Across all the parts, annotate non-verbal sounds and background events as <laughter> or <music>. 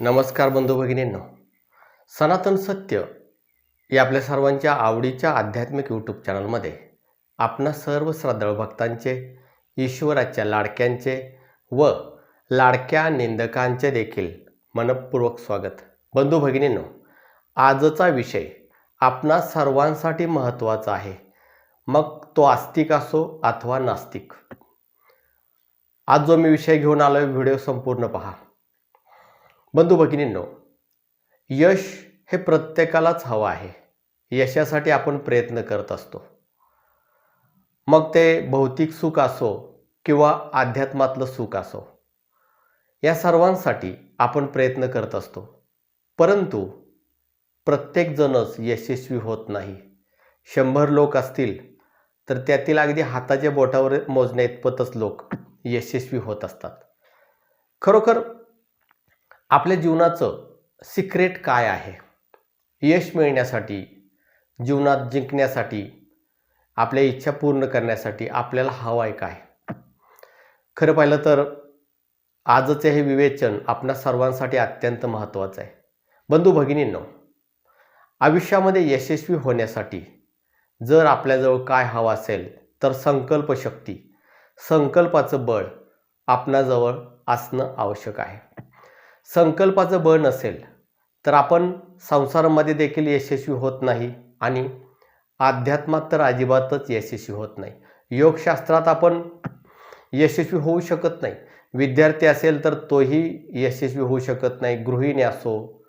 नमस्कार बंधू भगिनींनो. सनातन सत्य या आपल्या सर्वांच्या आवडीच्या आध्यात्मिक यूट्यूब चॅनलमध्ये आपणा सर्व श्रद्धाळू भक्तांचे ईश्वराच्या लाडक्यांचे व लाडक्या निंदकांचे देखील मनपूर्वक स्वागत. बंधू भगिनींनो आजचा विषय आपणा सर्वांसाठी महत्त्वाचा आहे. मग तो आस्तिक असो अथवा नास्तिक. आज जो मी विषय घेऊन आलो व्हिडिओ संपूर्ण पहा. बंधू भगिनींनो यश हे प्रत्येकालाच हवं आहे. यशासाठी आपण प्रयत्न करत असतो. मग ते भौतिक सुख असो किंवा अध्यात्मातलं सुख असो या सर्वांसाठी आपण प्रयत्न करत असतो. परंतु प्रत्येकजणच यशस्वी होत नाही. शंभर लोक असतील तर त्यातील अगदी हाताच्या बोटावर मोजण्या इतपतच लोक यशस्वी होत असतात. खरोखर आपल्या जीवनाचं सिक्रेट काय आहे? यश मिळण्यासाठी जीवनात जिंकण्यासाठी आपल्या इच्छा पूर्ण करण्यासाठी आपल्याला हवं आहे काय? खरं पाहिलं तर आजचे हे विवेचन आपणा सर्वांसाठी अत्यंत महत्त्वाचं आहे. बंधू भगिनींनो आयुष्यामध्ये यशस्वी होण्यासाठी जर आपल्याजवळ काय हवं असेल तर संकल्पशक्ती संकल्पाचं बळ आपणाजवळ असणं आवश्यक आहे. संकल्पाचं बळ नसेल तर आपण संसारामध्ये देखील यशस्वी होत नाही आणि अध्यात्मात तर अजिबातच यशस्वी होत नाही. योगशास्त्रात आपण यशस्वी होऊ शकत नाही. विद्यार्थी असेल तर तोही यशस्वी होऊ शकत नाही. गृहिणी असो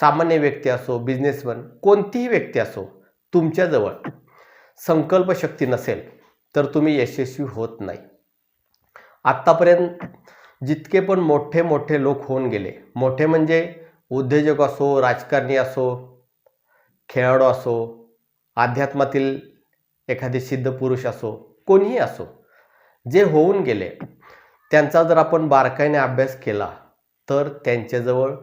सामान्य व्यक्ती असो बिझनेसमॅन कोणतीही व्यक्ती असो तुमच्याजवळ संकल्पशक्ती नसेल तर तुम्ही यशस्वी होत नाही. आत्तापर्यंत जितके पण मोठे मोठे लोक होऊन गेले मोठे म्हणजे उद्योजक असो राजकारणी असो खेळाडू असो अध्यात्मातील एखादे सिद्ध पुरुष असो कोणीही असो जे होऊन गेले त्यांचा जर आपण बारकाईने अभ्यास केला तर त्यांच्याजवळ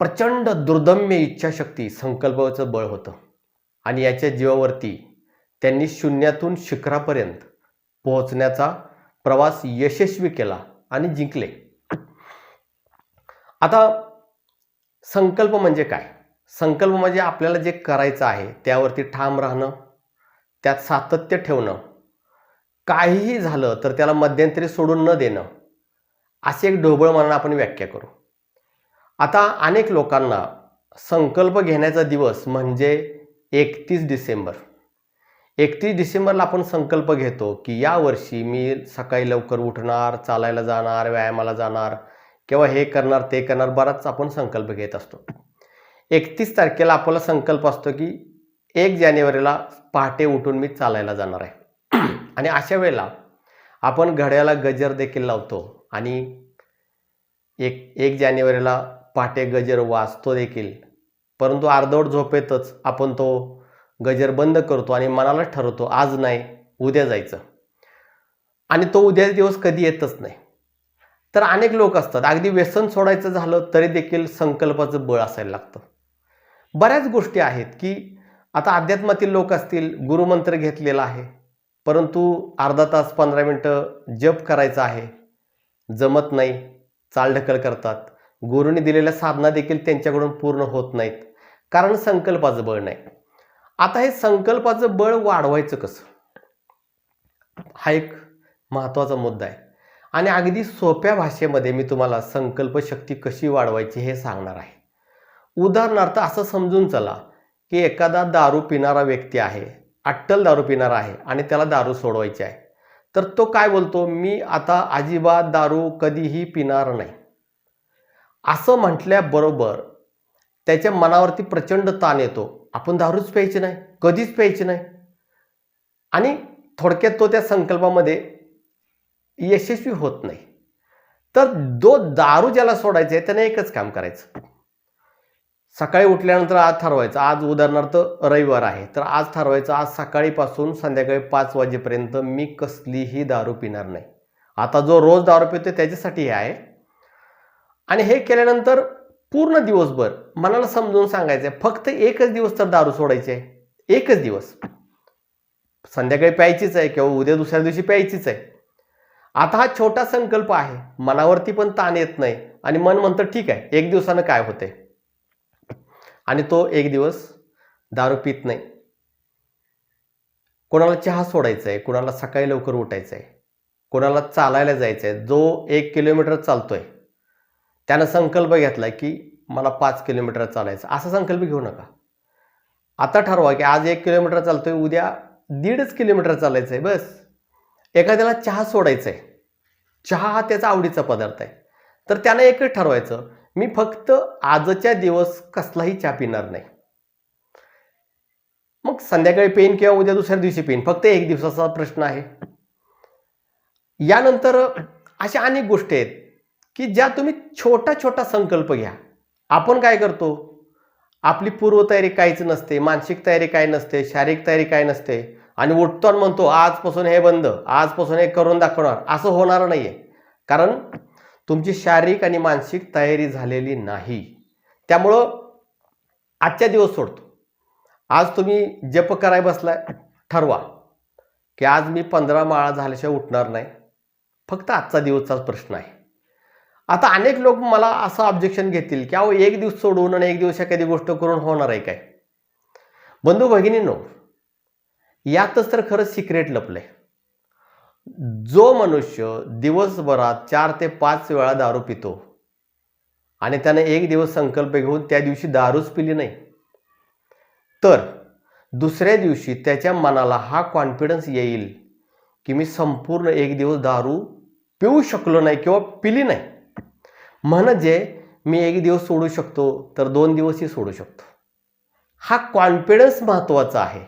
प्रचंड दुर्दम्य इच्छाशक्ती संकल्पाचं बळ होतं. आणि याच्या जीवावरती त्यांनी शून्यातून शिखरापर्यंत पोहोचण्याचा प्रवास यशस्वी केला. आणि जिंकले. आता संकल्प म्हणजे काय? संकल्प म्हणजे आपल्याला जे करायचं आहे त्यावरती ठाम राहणं त्यात सातत्य ठेवणं. काहीही झालं तर त्याला मध्यंतरी सोडून न देणं. असे एक ढोबळ मनानं आपण व्याख्या करू. आता अनेक लोकांना संकल्प घेण्याचा दिवस म्हणजे एकतीस डिसेंबर. एकतीस डिसेंबरला आपण संकल्प घेतो की यावर्षी मी सकाळी लवकर उठणार चालायला जाणार व्यायामाला जाणार किंवा हे करणार ते करणार बराच आपण संकल्प घेत असतो. एकतीस तारखेला आपला संकल्प असतो की एक जानेवारीला पहाटे उठून मी चालायला जाणार आहे. <clears throat> आणि अशा वेळेला आपण घड्याला गजर देखील लावतो आणि एक एक जानेवारीला पहाटे गजर वाचतो देखील. परंतु अर्धवट झोपेतच आपण तो गजर बंद करतो आणि मनाला ठरवतो आज नाही उद्या जायचं. आणि तो उद्या दिवस कधी येतच नाही. तर अनेक लोक असतात अगदी व्यसन सोडायचं झालं तरी देखील संकल्पाचं बळ असायला लागतं. बऱ्याच गोष्टी आहेत की आता अध्यात्मातील लोक असतील गुरुमंत्र घेतलेला आहे परंतु अर्धा तास पंधरा मिनटं जप करायचा आहे. जमत नाही चालढकल करतात. गुरुने दिलेल्या साधना देखील त्यांच्याकडून पूर्ण होत नाहीत कारण संकल्पाचं बळ नाही. आता हे संकल्पाचं बळ वाढवायचं कसं? हा एक महत्त्वाचा मुद्दा आहे. आणि अगदी सोप्या भाषेमध्ये मी तुम्हाला संकल्पशक्ती कशी वाढवायची हे सांगणार आहे. उदाहरणार्थ असं समजून चला की एखादा दारू पिणारा व्यक्ती आहे अट्टल दारू पिणारा आहे आणि त्याला दारू सोडवायची आहे. तर तो काय बोलतो? मी आता अजिबात दारू कधीही पिणार नाही. असं म्हटल्याबरोबर त्याच्या मनावरती प्रचंड ताण येतो. आपण दारूच प्यायची नाही कधीच प्यायची नाही. आणि थोडक्यात तो त्या संकल्पामध्ये यशस्वी होत नाही. तर जो दारू ज्याला सोडायचा आहे त्याने एकच काम करायचं. सकाळी उठल्यानंतर आज ठरवायचं. आज उदाहरणार्थ रविवार आहे. तर आज ठरवायचं आज सकाळीपासून संध्याकाळी पाच वाजेपर्यंत मी कसलीही दारू पिणार नाही. आता जो रोज दारू पितो त्याच्यासाठी हे आहे. आणि हे केल्यानंतर पूर्ण दिवसभर मनाला समजून सांगायचं आहे फक्त एकच दिवस तर दारू सोडायची आहे एकच दिवस. संध्याकाळी प्यायचीच आहे किंवा उद्या दुसऱ्या दिवशी प्यायचीच आहे. आता हा छोटा संकल्प आहे. मनावरती पण ताण येत नाही आणि मन म्हणतं ठीक आहे एक दिवसानं काय होते आणि तो एक दिवस दारू पित नाही. कोणाला चहा सोडायचा आहे कोणाला सकाळी लवकर उठायचं आहे कोणाला चालायला जायचं आहे जो एक किलोमीटर चालतोय त्यानं संकल्प घेतला की मला पाच किलोमीटर चालायचं. असा संकल्प घेऊ नका. आता ठरवा की आज एक किलोमीटर चालतोय उद्या दीडच किलोमीटर चालायचं आहे बस. एखाद्याला चहा सोडायचा आहे चहा हा त्याचा आवडीचा पदार्थ आहे. तर त्यानं एकच ठरवायचं मी फक्त आजच्या दिवस कसलाही चहा पिणार नाही. मग संध्याकाळी पेन किंवा उद्या दुसऱ्या दिवशी पेन फक्त एक दिवसाचा प्रश्न आहे. यानंतर अशा अनेक गोष्टी आहेत. की ज्या तुम्ही छोटा छोटा संकल्प घ्या. आपण काय करतो? आपली पूर्वतयारी काहीच नसते मानसिक तयारी काय नसते शारीरिक तयारी काय नसते. आणि उठतो आणि म्हणतो आजपासून हे बंद आजपासून हे करून दाखवणार. असं होणार नाही आहे कारण तुमची शारीरिक आणि मानसिक तयारी झालेली नाही. त्यामुळं आजच्या दिवस सोडतो. आज तुम्ही जप कराय बसलाय ठरवा की आज मी पंधरा माळा झाल्याशिवाय उठणार नाही. फक्त आजचा दिवसचाच प्रश्न आहे. आता अनेक लोक मला असं ऑब्जेक्शन घेतील की अहो एक दिवस सोडून आणि एक दिवस एखादी गोष्ट करून होणार आहे काय? बंधू भगिनींनो यातच तर खरं सिक्रेट लपलं आहे जो मनुष्य दिवसभरात चार ते पाच वेळा दारू पितो आणि त्याने एक दिवस संकल्प घेऊन त्या दिवशी दारूच पिली नाही तर दुसऱ्या दिवशी त्याच्या मनाला हा कॉन्फिडन्स येईल की मी संपूर्ण एक दिवस दारू पिऊ शकलो नाही किंवा पिली नाही. म्हणजे मी एक दिवस सोडू शकतो तर दोन दिवसही सोडू शकतो. हा कॉन्फिडन्स महत्त्वाचा आहे.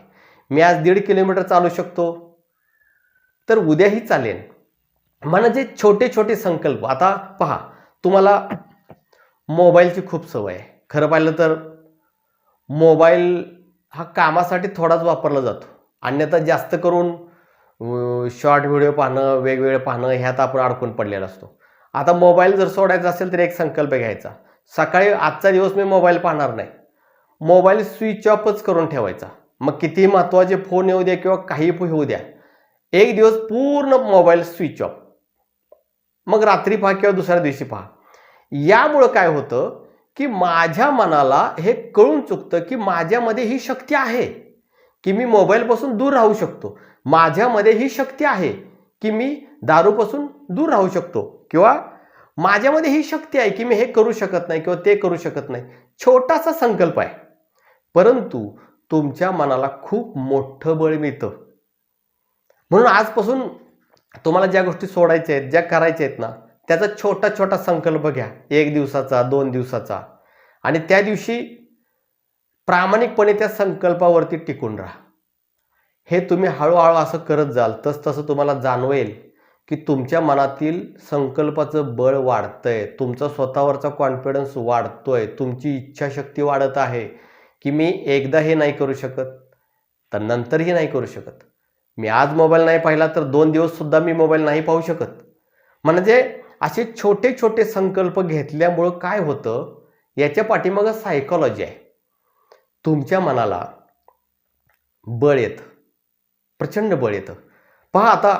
मी आज दीड किलोमीटर चालू शकतो तर उद्याही चालेल. म्हणजे छोटे छोटे संकल्प. आता पहा तुम्हाला मोबाईलची खूप सवय आहे. खरं पाहिलं तर मोबाईल हा कामासाठी थोडाच वापरला जातो. अन्यथा जास्त करून शॉर्ट व्हिडिओ पाहणं वेगवेगळे पाहणं ह्यात आपण अडकून पडलेला असतो. आता मोबाईल जर सोडायचा असेल तर एक संकल्प घ्यायचा. सकाळी आजचा दिवस मी मोबाईल पाहणार नाही. मोबाईल स्विच ऑफच करून ठेवायचा. मग कितीही महत्त्वाचे फोन येऊ द्या किंवा काही होऊ द्या. एक दिवस पूर्ण मोबाईल स्विच ऑफ. मग रात्री पहा किंवा दुसऱ्या दिवशी पहा. यामुळं काय होतं की माझ्या मनाला हे कळून चुकतं की माझ्यामध्ये ही शक्ती आहे. की मी मोबाईलपासून दूर राहू शकतो. माझ्यामध्ये ही शक्ती आहे. की मी दारूपासून दूर राहू शकतो किंवा माझ्यामध्ये ही शक्ती आहे की मी हे करू शकत नाही किंवा ते करू शकत नाही. छोटासा संकल्प आहे. परंतु तुमच्या मनाला खूप मोठं बळ मिळतं. म्हणून आजपासून तुम्हाला ज्या गोष्टी सोडायच्या आहेत ज्या करायच्या आहेत ना त्याचा छोटा छोटा संकल्प घ्या. एक दिवसाचा दोन दिवसाचा. आणि त्या दिवशी प्रामाणिकपणे त्या संकल्पावरती टिकून राहा. हे तुम्ही हळूहळू असं करत जाल तस तसं तुम्हाला जाणवेल की तुमच्या मनातील संकल्पाचं बळ वाढतंय. तुमचा स्वतःवरचा कॉन्फिडन्स वाढतोय. तुमची इच्छाशक्ती वाढत आहे की मी एकदा हे नाही करू शकत तर नंतरही नाही करू शकत. मी आज मोबाईल नाही पाहिला तर दोन दिवससुद्धा मी मोबाईल नाही पाहू शकत. म्हणजे असे छोटे छोटे संकल्प घेतल्यामुळं काय होतं? याच्या पाठीमागं सायकॉलॉजी आहे. तुमच्या मनाला बळ येतं. प्रचंड बळ येतं. पहा आता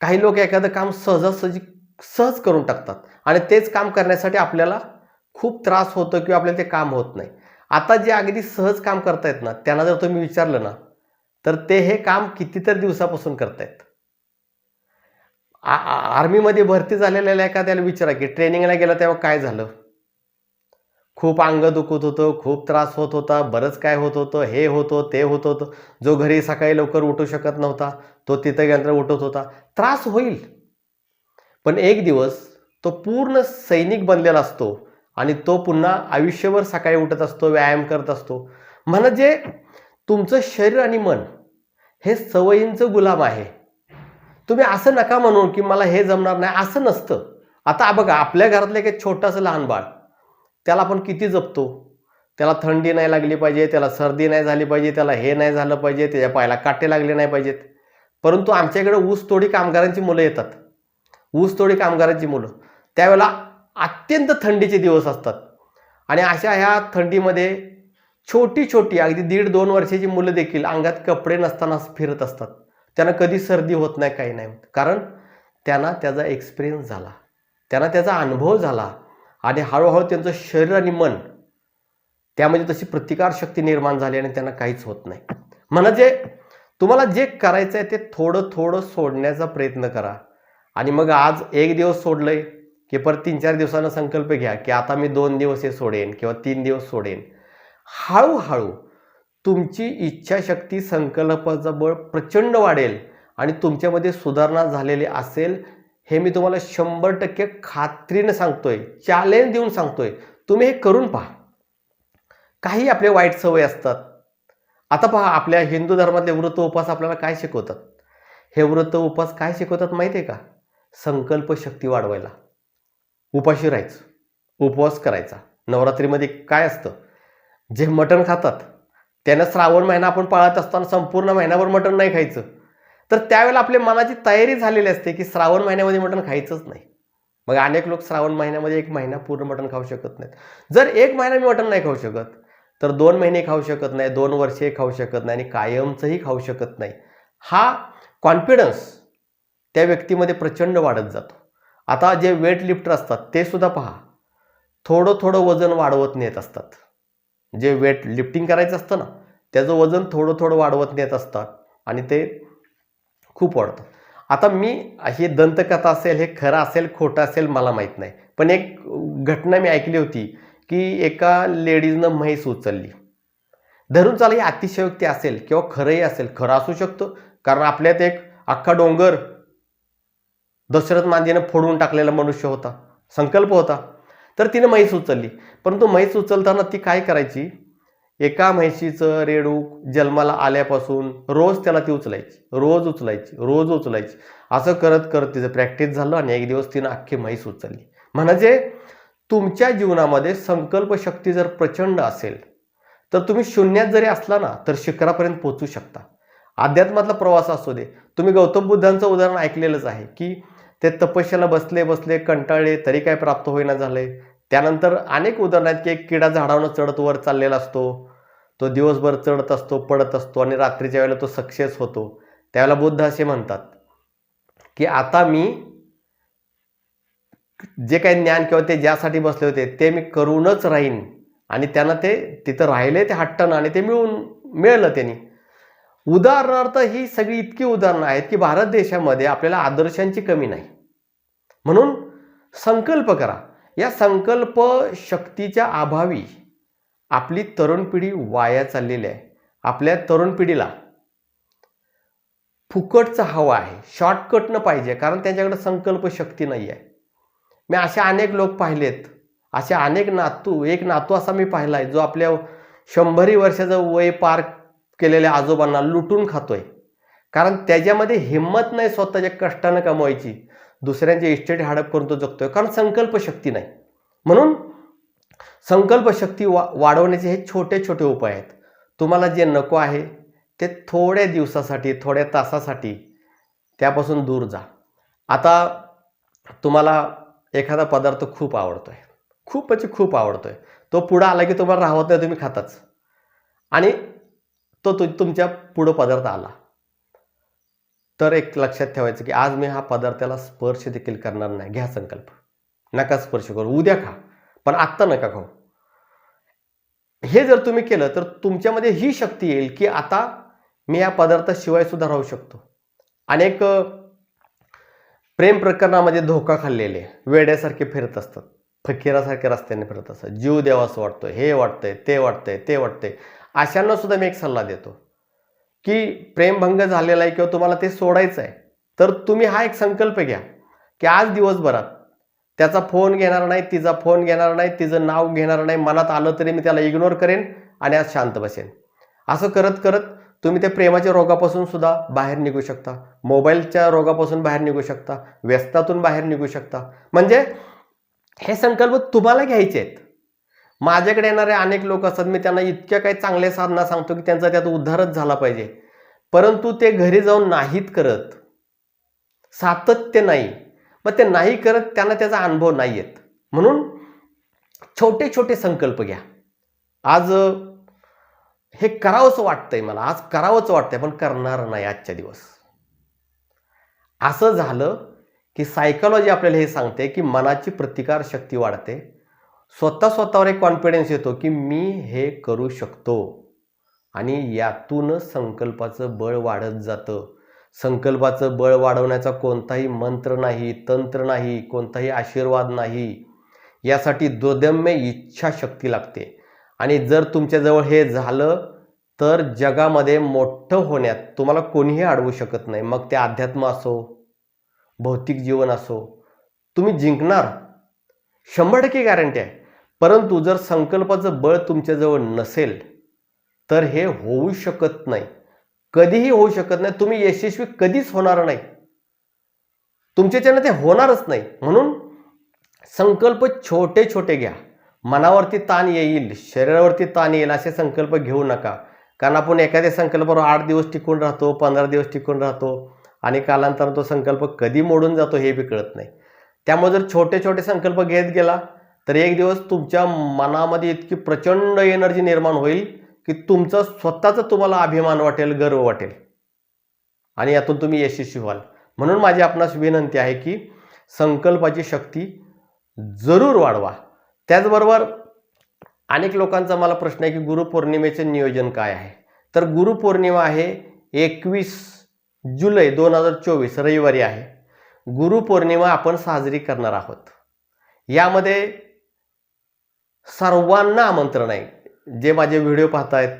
काही लोक एखादं काम सहजासहजी सहज करून टाकतात आणि तेच काम करण्यासाठी आपल्याला खूप त्रास होतो किंवा आपल्याला ते काम होत नाही. आता जे अगदी सहज काम करतायत ना त्यांना जर तुम्ही विचारलं ना तर ते हे काम कितीतरी दिवसापासून करतायत. आर्मीमध्ये भरती झालेल्या एखाद्याला विचारा की ट्रेनिंगला गेला तेव्हा काय झालं? खूप अंग दुखत होतं खूप त्रास होत होता बरंच काय होत होतं हे होतं ते होत होतं. जो घरी सकाळी लवकर उठू शकत नव्हता तो तिथं गेल्यानंतर उठत होता. त्रास होईल. पण एक दिवस तो पूर्ण सैनिक बनलेला असतो आणि तो पुन्हा आयुष्यभर सकाळी उठत असतो व्यायाम करत असतो. म्हणजे तुमचं शरीर आणि मन हे सवयींचं गुलाम आहे. तुम्ही असं नका म्हणून की मला हे जमणार नाही असं नसतं. आता बघा आपल्या घरातलं एक छोटंसं लहान बाळ त्याला आपण किती जपतो? त्याला थंडी नाही लागली पाहिजे त्याला सर्दी नाही झाली पाहिजे त्याला हे नाही झालं पाहिजे त्याच्या पायाला काटे लागले नाही पाहिजेत. परंतु आमच्याकडे ऊस तोडी कामगारांची मुलं येतात. ऊस तोडी कामगारांची मुलं. त्यावेळेला अत्यंत थंडीचे दिवस असतात. आणि अशा ह्या थंडीमध्ये छोटी छोटी अगदी दीड दोन वर्षाची मुलं देखील अंगात कपडे नसताना फिरत असतात. त्यांना कधी सर्दी होत नाही काही नाही होत. कारण त्यांना त्याचा एक्सपिरियन्स झाला. त्यांना त्याचा अनुभव झाला. आणि हळूहळू त्यांचं शरीर आणि मन त्यामध्ये तशी प्रतिकारशक्ती निर्माण झाली आणि त्यांना काहीच होत नाही. म्हणजे तुम्हाला जे करायचं आहे ते थोडं थोडं सोडण्याचा प्रयत्न करा. आणि मग आज एक दिवस सोडलंय की परत तीन चार दिवसानं संकल्प घ्या की आता मी दोन दिवस हे सोडेन किंवा तीन दिवस सोडेन. हळूहळू तुमची इच्छाशक्ती संकल्पाचं बळ प्रचंड वाढेल आणि तुमच्यामध्ये सुधारणा झालेली असेल हे मी तुम्हाला शंभर टक्के खात्रीनं सांगतोय चॅलेंज देऊन सांगतोय. तुम्ही हे करून पहा. काही आपले वाईट सवय असतात. आता पहा आपल्या हिंदू धर्मातले व्रत उपास आपल्याला काय शिकवतात? हे व्रत उपास काय शिकवतात माहिती आहे का? संकल्प शक्ती वाढवायला. उपाशी राहायचं. उपवास करायचा. नवरात्रीमध्ये काय असतं? जे मटण खातात त्यानं श्रावण महिना आपण पाळत असताना संपूर्ण महिनाभर मटण नाही खायचं. तर त्यावेळेला आपल्या मनाची तयारी झालेली असते की श्रावण महिन्यामध्ये मटण खायचंच नाही. मग अनेक लोक श्रावण महिन्यामध्ये एक महिना पूर्ण मटण खाऊ शकत नाहीत. जर एक महिना मी मटण नाही खाऊ शकत तर दोन महिने खाऊ शकत नाही दोन वर्षे खाऊ शकत नाही आणि कायमचंही खाऊ शकत नाही. हा कॉन्फिडन्स त्या व्यक्तीमध्ये प्रचंड वाढत जातो. आता जे वेट लिफ्टर असतात ते सुद्धा पहा. थोडं थोडं वजन वाढवत नेत असतात. जे वेट लिफ्टिंग करायचं असतं ना त्याचं वजन थोडं थोडं वाढवत नेत असतात आणि ते खूप वाढतं. आता मी ही दंतकथा असेल हे खरं असेल खोटं असेल मला माहीत नाही. पण एक घटना मी ऐकली होती की एका लेडीजनं म्हैस उचलली. धरून चाल ही अतिशयोक्ती असेल किंवा खरंही असेल खरं असू शकतो. कारण आपल्यात एक अख्खा डोंगर दशरथ मांदीनं फोडून टाकलेला मनुष्य होता संकल्प होता. तर तिनं म्हैस उचलली. परंतु म्हैस उचलताना ती काय करायची? एका म्हैशीचं रेडूक जन्माला आल्यापासून रोज त्याला ती उचलायची रोज उचलायची रोज उचलायची. असं करत करत तिचं प्रॅक्टिस झालं आणि एक दिवस तिनं अख्खी म्हैस उचलली. म्हणजे तुमच्या जीवनामध्ये संकल्प शक्ती जर प्रचंड असेल तर तुम्ही शून्यात जरी असला ना तर शिखरापर्यंत पोहोचू शकता. अध्यात्मातला प्रवास असू दे. तुम्ही गौतम बुद्धांचं उदाहरण ऐकलेलंच आहे की ते तपस्याला बसले बसले कंटाळले तरी काय प्राप्त होईना झाले त्यानंतर अनेक उदाहरण आहेत की एक किडा झाडावनं चढत वर चाललेला असतो. तो दिवसभर चढत असतो पडत असतो आणि रात्रीच्या वेळेला तो सक्सेस होतो. त्यावेळेला बुद्ध असे म्हणतात की आता मी जे काही ज्ञान किंवा ते ज्यासाठी बसले होते ते मी करूनच राहीन. आणि त्यांना ते तिथं राहिले ते हट्टन आणि ते मिळून मिळलं त्यांनी. उदाहरणार्थ ही सगळी इतकी उदाहरणं आहेत की भारत देशामध्ये आपल्याला आदर्शांची कमी नाही. म्हणून संकल्प करा. या संकल्प शक्तीच्या अभावी आपली तरुण पिढी वाया चाललेली आहे. आपल्या तरुण पिढीला फुकटचं हवं आहे. शॉर्टकटनं पाहिजे कारण त्यांच्याकडे संकल्प शक्ती नाही आहे मी असे अनेक लोक पाहिलेत. असे अनेक नातू एक नातू असा मी पाहिला आहे जो आपल्या शंभरी वर्षाचं वय पार केलेल्या आजोबांना लुटून खातोय. कारण त्याच्यामध्ये हिंमत नाही स्वतःच्या कष्टानं कमवायची. दुसऱ्यांचे इस्टेट हडप करून तो जगतोय कारण संकल्प शक्ती नाही. म्हणून संकल्पशक्ती वा वाढवण्याचे हे छोटे छोटे उपाय आहेत. तुम्हाला जे नको आहे ते थोड्या दिवसासाठी थोड्या तासासाठी त्यापासून दूर जा. आता तुम्हाला एखादा पदार्थ खूप आवडतो आहे खूप म्हणजे खूप आवडतो आहे तो पुढं आला की तुम्हाला राहत नाही तुम्ही खाताच. आणि तो तु तुमच्या पुढं पदार्थ आला. तर एक लक्षात ठेवायचं की आज मी हा पदार्थाला स्पर्श देखील करणार नाही. घ्या संकल्प. नका स्पर्श करू. उद्या खा. पण आत्ता नका खाऊ. हे जर तुम्ही केलं तर तुमच्यामध्ये ही शक्ती येईल की आता मी या पदार्थाशिवाय सुद्धा राहू शकतो. अनेक प्रेम प्रकरणामध्ये धोका खाल्लेले वेड्यासारखे फिरत असतात. फकीरासारखे रस्त्याने फिरत असतात. जीव देवासं वाटतो हे वाटतंय ते वाटतंय ते वाटतंय. अशांना सुद्धा मी एक सल्ला देतो की प्रेमभंग झालेला आहे किंवा तुम्हाला ते सोडायचं आहे तर तुम्ही हा एक संकल्प घ्या की आज दिवसभरात त्याचा फोन घेणार नाही तिचा फोन घेणार नाही तिचं नाव घेणार नाही मनात आलं तरी मी त्याला इग्नोर करेन आणि आज शांत बसेन. असं करत करत तुम्ही त्या प्रेमाच्या रोगापासून सुद्धा बाहेर निघू शकता. मोबाईलच्या रोगापासून बाहेर निघू शकता. व्यस्तातून बाहेर निघू शकता. म्हणजे हे संकल्प तुम्हाला घ्यायचे आहेत. माझ्याकडे येणारे अनेक लोक असतात मी त्यांना इतक्या काही चांगल्या साधना सांगतो की त्यांचा त्यात उद्धारच झाला पाहिजे. परंतु ते घरी जाऊन नाहीत करत. सातत्य नाही. मग ते नाही करत त्यांना त्याचा अनुभव नाही येत. म्हणून छोटे छोटे संकल्प घ्या. आज हे करावंच वाटतंय मला. आज करावंच वाटतंय पण करणार नाही आजच्या दिवस. असं झालं की सायकोलॉजी आपल्याला हे सांगते की मनाची प्रतिकार शक्ती वाढते. स्वतः स्वतःवर एक कॉन्फिडन्स येतो की मी हे करू शकतो. आणि यातून संकल्पाचं बळ वाढत जातं. संकल्पाचं बळ वाढवण्याचा कोणताही मंत्र नाही तंत्र नाही कोणताही आशीर्वाद नाही. यासाठी दुर्दम्य इच्छाशक्ती लागते. आणि जर तुमच्याजवळ हे झालं तर जगामध्ये मोठं होण्यात तुम्हाला कोणीही अडवू शकत नाही. मग ते अध्यात्म असो भौतिक जीवन असो तुम्ही जिंकणार. शंभर टक्के गॅरंटी आहे. परंतु जर संकल्पाचं बळ तुमच्याजवळ नसेल तर हे होऊ शकत नाही. कधीही होऊ शकत नाही. तुम्ही यशस्वी कधीच होणार नाही. तुमच्याच्यानं ते होणारच नाही. म्हणून संकल्प छोटे छोटे घ्या. मनावरती ताण येईल शरीरावरती ताण येईल असे संकल्प घेऊ नका. कारण आपण एखाद्या संकल्पावर आठ दिवस टिकून राहतो पंधरा दिवस टिकून राहतो आणि कालांतरानं तो संकल्प कधी मोडून जातो हे बी कळत नाही. त्यामुळे जर छोटे छोटे संकल्प घेत गेला तर एक दिवस तुमच्या मनामध्ये इतकी प्रचंड एनर्जी निर्माण होईल की तुमचा स्वतःचा तुम्हाला अभिमान वाटेल गर्व वाटेल. आणि यातून तुम्ही यशस्वी व्हाल. म्हणून माझी आपणास विनंती आहे की संकल्पाची शक्ती जरूर वाढवा. त्याचबरोबर अनेक लोकांचा मला प्रश्न आहे की गुरुपौर्णिमेचे नियोजन काय आहे? तर गुरुपौर्णिमा आहे एकवीस जुलै दोन हजार चोवीस रविवारी आहे. गुरुपौर्णिमा आपण साजरी करणार आहोत. यामध्ये सर्वांना आमंत्रण आहे. जे माझे व्हिडिओ पाहत आहेत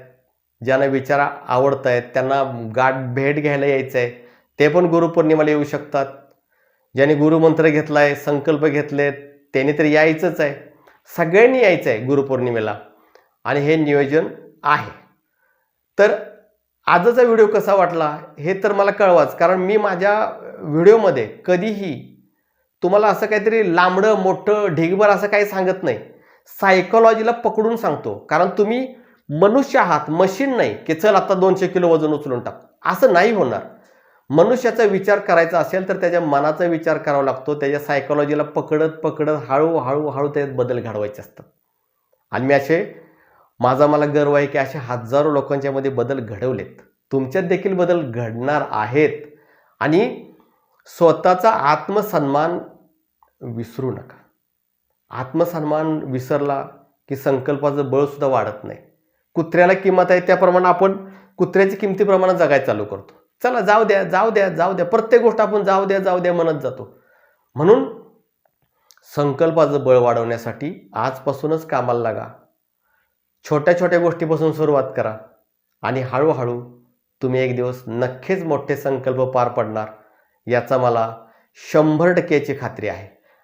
ज्यांना विचार आवडत आहेत त्यांना गाठ भेट घ्यायला यायचं आहे ते पण गुरुपौर्णिमेला येऊ शकतात. ज्यांनी गुरुमंत्र घेतला आहे संकल्प घेतले त्यांनी तर यायचंच आहे. सगळ्यांनी यायचं आहे गुरुपौर्णिमेला आणि हे नियोजन आहे. तर आजचा व्हिडिओ कसा वाटला हे तर मला कळवाच कारण मी माझ्या व्हिडिओमध्ये कधीही तुम्हाला असं काहीतरी लांबडं मोठं ढिगभर असं काही सांगत नाही. सायकोलॉजीला पकडून सांगतो. कारण तुम्ही मनुष्य आहात मशीन नाही की चल आता दोनशे किलो वजन उचलून टाक. असं नाही होणार. मनुष्याचा विचार करायचा असेल तर त्याच्या मनाचा विचार करावा लागतो. त्याच्या सायकोलॉजीला पकडत पकडत हळू हळू त्यात बदल घडवायचे असतात. आणि मी असे माझा मला गर्व आहे की असे हजारो लोकांच्यामध्ये बदल घडवलेत. तुमच्यात देखील बदल घडणार आहेत. आणि स्वतःचा आत्मसन्मान विसरू नका. आत्मसन्मान विसरला की संकल्पाचं बळसुद्धा वाढत नाही. कुत्र्याला किंमत आहे त्याप्रमाणे आपण कुत्र्याची किमतीप्रमाणे जगायला चालू करतो. चला जाऊ द्या जाऊ द्या जाऊ द्या. प्रत्येक गोष्ट आपण जाऊ द्या जाऊ द्या म्हणत जातो. म्हणून संकल्पाचं बळ वाढवण्यासाठी आजपासूनच कामाला लागा. छोट्या छोट्या गोष्टीपासून सुरुवात करा. आणि हळूहळू तुम्ही एक दिवस नक्कीच मोठे संकल्प पार पडणार याचा मला शंभर टक्क्याची खात्री आहे.